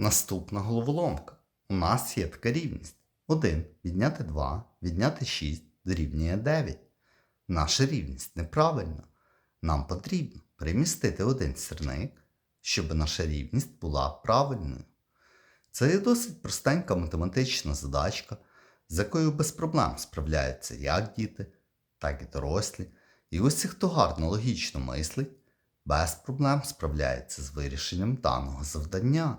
Наступна головоломка. У нас є така рівність. 1 відняти 2, відняти 6 дорівнює 9. Наша рівність неправильна. Нам потрібно перемістити один сірник, щоб наша рівність була правильною. Це є досить простенька математична задачка, з якою без проблем справляються як діти, так і дорослі. І усі, хто гарно логічно мислить, без проблем справляється з вирішенням даного завдання.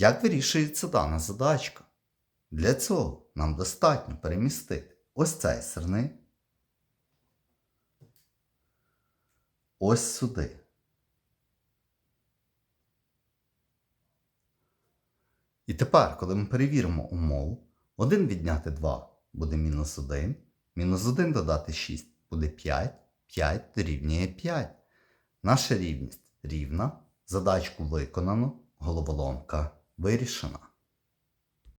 Як вирішується дана задачка? Для цього нам достатньо перемістити ось цей сирник ось сюди. І тепер, коли ми перевіримо умову, 1 відняти 2 буде мінус 1, мінус 1 додати 6 буде 5, 5 дорівнює 5. Наша рівність рівна, задачку виконано, головоломка вирішена.